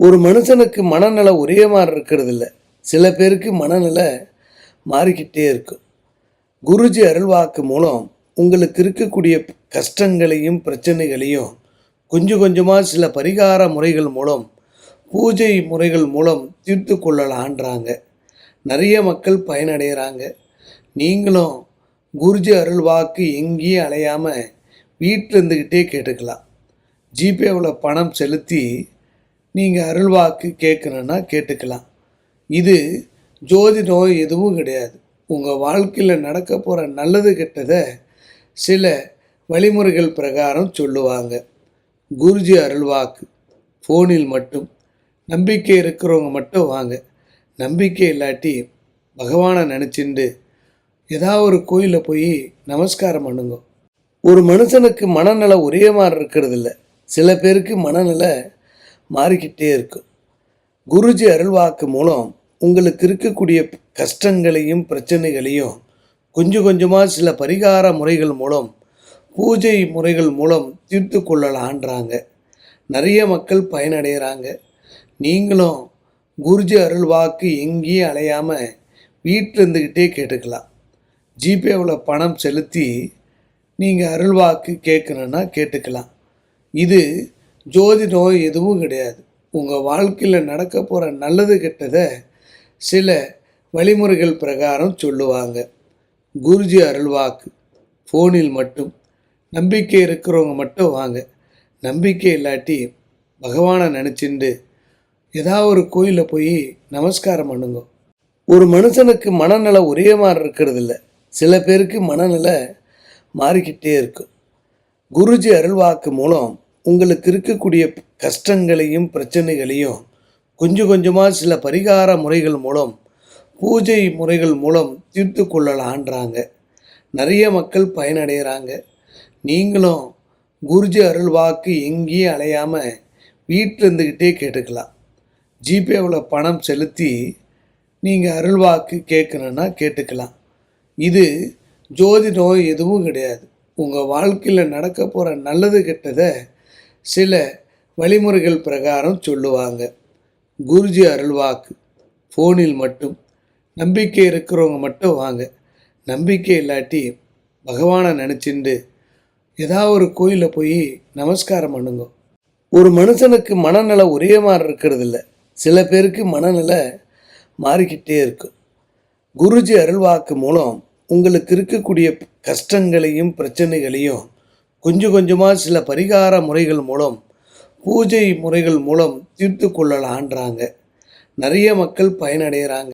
ஒரு மனுஷனுக்கு மனநிலை ஒரே மாதிரி இருக்கிறது இல்லை. சில பேருக்கு மனநிலை மாறிக்கிட்டே இருக்கும். குருஜி அருள்வாக்கு மூலம் உங்களுக்கு இருக்கக்கூடிய கஷ்டங்களையும் பிரச்சனைகளையும் கொஞ்சம் கொஞ்சமாக சில பரிகார முறைகள் மூலம் பூஜை முறைகள் மூலம் தீர்த்து கொள்ளலான்றாங்க. நிறைய மக்கள் பயனடைகிறாங்க நீங்களும் குருஜி அருள்வாக்கு எங்கேயும் அலையாமல் வீட்டில் இருந்துக்கிட்டே கேட்டுக்கலாம். ஜிபேவில் பணம் செலுத்தி நீங்கள் அருள்வாக்கு கேட்கணுன்னா கேட்டுக்கலாம். இது ஜோதி நோய் எதுவும் கிடையாது. உங்கள் வாழ்க்கையில் நடக்க போகிற நல்லது கெட்டதை சில வழிமுறைகள் பிரகாரம் சொல்லுவாங்க. குருஜி அருள்வாக்கு ஃபோனில் மட்டும். நம்பிக்கை இருக்கிறவங்க மட்டும் வாங்க. நம்பிக்கை இல்லாட்டி பகவானை நினச்சிண்டு ஏதாவது ஒரு கோயிலில் போய் நமஸ்காரம் பண்ணுங்க. ஒரு மனுஷனுக்கு மனநல ஒரே மாதிரி இருக்கிறது இல்லை சில பேருக்கு மனநல மாறிக்கிட்டே இருக்கும். குருஜி அருள்வாக்கு மூலம் உங்களுக்கு இருக்கக்கூடிய கஷ்டங்களையும் பிரச்சனைகளையும் கொஞ்சம் கொஞ்சமாக சில பரிகார முறைகள் மூலம் பூஜை முறைகள் மூலம் தீர்த்து கொள்ளலான்றாங்க. நிறைய மக்கள் பயனடைகிறாங்க. நீங்களும் குருஜி அருள் வாக்கு எங்கேயும் அலையாமல் வீட்டில் இருந்துக்கிட்டே கேட்டுக்கலாம். ஜிபேவில் பணம் செலுத்தி நீங்கள் அருள்வாக்கு கேட்கணுன்னா கேட்டுக்கலாம். இது ஜோதி நோய் எதுவும் கிடையாது. உங்கள் வாழ்க்கையில் நடக்க போகிற நல்லது கெட்டதை சில வழிமுறைகள் பிரகாரம் சொல்லுவாங்க. குருஜி அருள்வாக்கு. ஃபோனில் மட்டும். நம்பிக்கை இருக்கிறவங்க மட்டும் வாங்க. நம்பிக்கை இல்லாட்டி பகவானை நினச்சிண்டு ஏதாவது ஒரு கோயிலில் போய் நமஸ்காரம் பண்ணுங்க. ஒரு மனுஷனுக்கு மனநல ஒரே மாதிரி இருக்கிறது இல்லை சில பேருக்கு மனநல மாறிக்கிட்டே இருக்கும். குருஜி அருள்வாக்கு மூலம் உங்களுக்கு இருக்கக்கூடிய கஷ்டங்களையும் பிரச்சனைகளையும் கொஞ்சம் கொஞ்சமாக சில பரிகார முறைகள் மூலம் பூஜை முறைகள் மூலம் தீர்த்து கொள்ளலான்றாங்க. நிறைய மக்கள் பயனடைகிறாங்க நீங்களும் குருஜி அருள்வாக்கு எங்கேயும் அலையாமல் வீட்டில் இருந்துக்கிட்டே கேட்டுக்கலாம். ஜிபேவில் பணம் செலுத்தி நீங்கள் அருள்வாக்கு கேட்கணுன்னா கேட்டுக்கலாம். இது ஜோதி நோய் எதுவும் கிடையாது. உங்கள் வாழ்க்கையில் நடக்க போகிற நல்லது கெட்டதை சில வழிமுறைகள் பிரகாரம் சொல்லுவாங்க. குருஜி அருள்வாக்கு. ஃபோனில் மட்டும். நம்பிக்கை இருக்கிறவங்க மட்டும் வாங்க. நம்பிக்கை இல்லாட்டி பகவானை நினச்சிண்டு ஏதாவது ஒரு கோயிலில் போய் நமஸ்காரம் பண்ணுங்க. ஒரு மனுஷனுக்கு மனநிலை ஒரே மாதிரி இருக்கிறது இல்லை. சில பேருக்கு மனநல மாறிக்கிட்டே இருக்கும் குருஜி அருள்வாக்கு மூலம் உங்களுக்கு இருக்கக்கூடிய கஷ்டங்களையும் பிரச்சனைகளையும் கொஞ்சம் கொஞ்சமாக சில பரிகார முறைகள் மூலம் பூஜை முறைகள் மூலம் தீர்த்து கொள்ளலான்றாங்க. நிறைய மக்கள் பயனடைகிறாங்க.